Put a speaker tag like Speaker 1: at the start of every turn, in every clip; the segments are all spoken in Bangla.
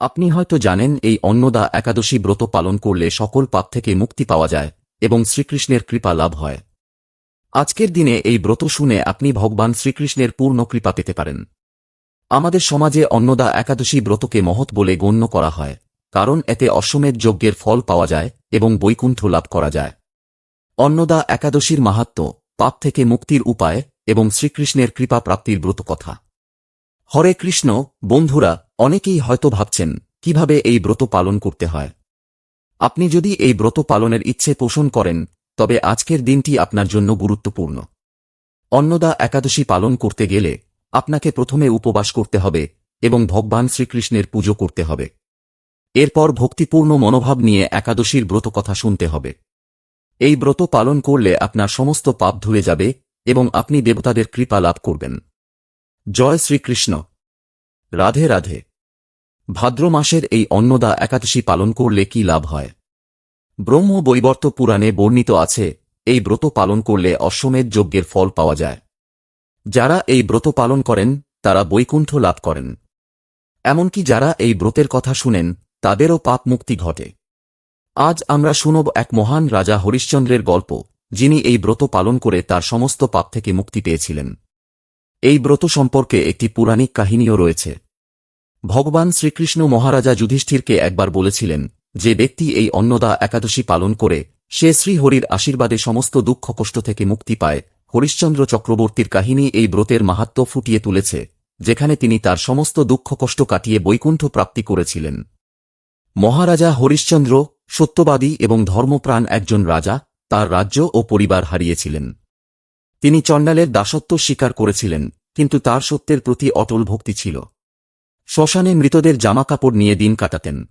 Speaker 1: আপনি হয়তো জানেন, এই অন্নদা একাদশী ব্রত পালন করলে সকল পাপ থেকে মুক্তি পাওয়া যায় এবং শ্রীকৃষ্ণের কৃপা লাভ হয়। আজকের দিনে এই ব্রত শুনে আপনি ভগবান শ্রীকৃষ্ণের পূর্ণ কৃপা পেতে পারেন। আমাদের সমাজে অন্নদা একাদশী ব্রতকে মহৎ বলে গণ্য করা হয়, কারণ এতে অশ্বমেধ যজ্ঞের ফল পাওয়া যায় এবং বৈকুণ্ঠ লাভ করা যায়। অন্নদা একাদশীর মাহাত্ম, পাপ থেকে মুক্তির উপায় এবং শ্রীকৃষ্ণের কৃপা প্রাপ্তির ব্রত কথা। হরে কৃষ্ণ, বন্ধুরা, অনেকেই হয়তো ভাবছেন, কীভাবে এই ব্রত পালন করতে হয়? আপনি যদি এই ব্রত পালনের ইচ্ছে পোষণ করেন, তবে আজকের দিনটি আপনার জন্য গুরুত্বপূর্ণ। অন্নদা একাদশী পালন করতে গেলে, আপনাকে প্রথমে উপবাস করতে হবে, এবং ভগবান শ্রীকৃষ্ণের পুজো করতে হবে। এরপর ভক্তিপূর্ণ মনোভাব নিয়ে একাদশীর ব্রত কথা শুনতে হবে। এই ব্রত পালন করলে আপনার সমস্ত পাপ ধুয়ে যাবে, এবং আপনি দেবতাদের কৃপা লাভ করবেন। জয় শ্রীকৃষ্ণ। রাধে রাধে। ভাদ্র মাসের এই অন্নদা একাদশী পালন করলে কি লাভ হয়? ব্রহ্ম বৈবর্ত পুরাণে বর্ণিত আছে, এই ব্রত পালন করলে অশ্বমেধ যজ্ঞের ফল পাওয়া যায়। যারা এই ব্রত পালন করেন, তারা বৈকুণ্ঠ লাভ করেন। এমনকি যারা এই ব্রতের কথা শুনেন, তাদেরও পাপ মুক্তি ঘটে। আজ আমরা শুনব এক মহান রাজা হরিশ্চন্দ্রের গল্প, যিনি এই ব্রত পালন করে তার সমস্ত পাপ থেকে মুক্তি পেয়েছিলেন। এই ব্রত সম্পর্কে একটি পুরাণিক কাহিনীও রয়েছে। ভগবান শ্রীকৃষ্ণ মহারাজা যুধিষ্ঠিরকে একবার বলেছিলেন যে ব্যক্তি এই অন্নদা একাদশী পালন করে, সে শ্রীহরির আশীর্বাদে সমস্ত দুঃখ কষ্ট থেকে মুক্তি পায়। হরিশ্চন্দ্র চক্রবর্তীর কাহিনী এই ব্রতের মাহাত্ম ফুটিয়ে তুলেছে, যেখানে তিনি তার সমস্ত দুঃখ কষ্ট কাটিয়ে বৈকুণ্ঠ প্রাপ্তি করেছিলেন। মহারাজা হরিশ্চন্দ্র সত্যবাদী এবং ধর্মপ্রাণ একজন রাজা, তার রাজ্য ও পরিবার হারিয়েছিলেন। তিনি চণ্ডালের দাসত্ব স্বীকার করেছিলেন, কিন্তু তার সত্যের প্রতি অটল ভক্তি ছিল। শ্মশানে মৃতদের জামাকাপড় নিয়ে দিন কাটাতেন।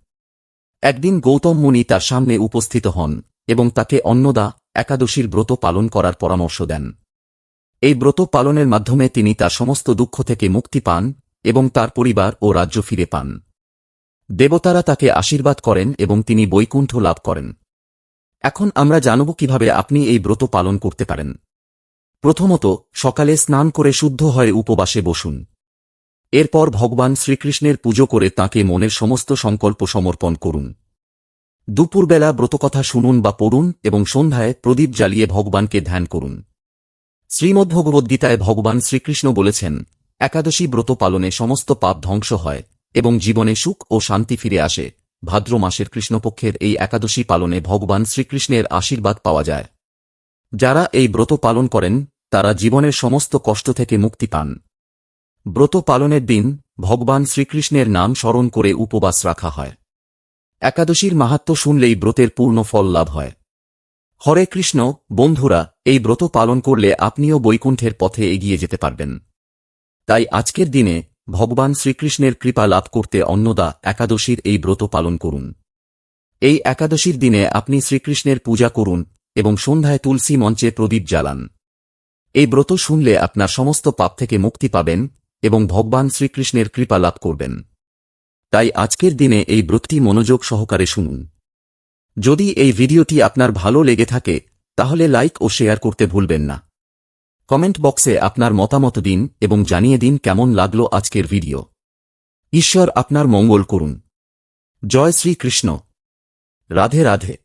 Speaker 1: একদিন গৌতম মুনি তার সামনে উপস্থিত হন এবং তাকে অন্নদা, একাদশীর ব্রত পালন করার পরামর্শ দেন। এই ব্রত পালনের মাধ্যমে তিনি তার সমস্ত দুঃখ থেকে মুক্তি পান এবং তার পরিবার ও রাজ্য ফিরে পান। দেবতারা তাকে আশীর্বাদ করেন এবং তিনি বৈকুণ্ঠ লাভ করেন। এখন আমরা জানব কীভাবে আপনি এই ব্রত পালন করতে পারেন। প্রথমত, সকালে স্নান করে শুদ্ধ হয়ে উপবাসে বসুন। এরপর ভগবান শ্রীকৃষ্ণের পুজো করে তাঁকে মনের সমস্ত সংকল্প সমর্পণ করুন। দুপুরবেলা ব্রতকথা শুনুন বা পড়ুন এবং সন্ধ্যায় প্রদীপ জ্বালিয়ে ভগবানকে ধ্যান করুন। শ্রীমদ্ভগবদ্গীতায় ভগবান শ্রীকৃষ্ণ বলেছেন, একাদশী ব্রত পালনে সমস্ত পাপ ধ্বংস হয় এবং জীবনে সুখ ও শান্তি ফিরে আসে। ভাদ্র মাসের কৃষ্ণপক্ষের এই একাদশী পালনে ভগবান শ্রীকৃষ্ণের আশীর্বাদ পাওয়া যায়। যারা এই ব্রত পালন করেন, তারা জীবনের সমস্ত কষ্ট থেকে মুক্তি পান। ব্রত পালনের দিন ভগবান শ্রীকৃষ্ণের নাম স্মরণ করে উপবাস রাখা হয়। একাদশীর মাহাত্ম শুনলেই ব্রতের পূর্ণ ফল লাভ হয়। হরে কৃষ্ণ, বন্ধুরা, এই ব্রত পালন করলে আপনিও বৈকুণ্ঠের পথে এগিয়ে যেতে পারবেন। তাই আজকের দিনে ভগবান শ্রীকৃষ্ণের কৃপা লাভ করতে অন্নদা একাদশীর এই ব্রত পালন করুন। এই একাদশীর দিনে আপনি শ্রীকৃষ্ণের পূজা করুন এবং সন্ধ্যায় তুলসী মঞ্চে প্রদীপ জ্বালান। এই ব্রত শুনলে আপনার সমস্ত পাপ থেকে মুক্তি পাবেন এবং ভগবান শ্রীকৃষ্ণের কৃপা লাভ করবেন। তাই আজকের দিনে এই ব্রতটি মনোযোগ সহকারে শুনুন। যদি এই ভিডিওটি আপনার ভালো লেগে থাকে, তাহলে লাইক ও শেয়ার করতে ভুলবেন না। কমেন্ট বক্সে আপনার মতামত দিন এবং জানিয়ে দিন কেমন লাগল আজকের ভিডিও। ঈশ্বর আপনার মঙ্গল করুন। জয় শ্রীকৃষ্ণ। রাধে রাধে।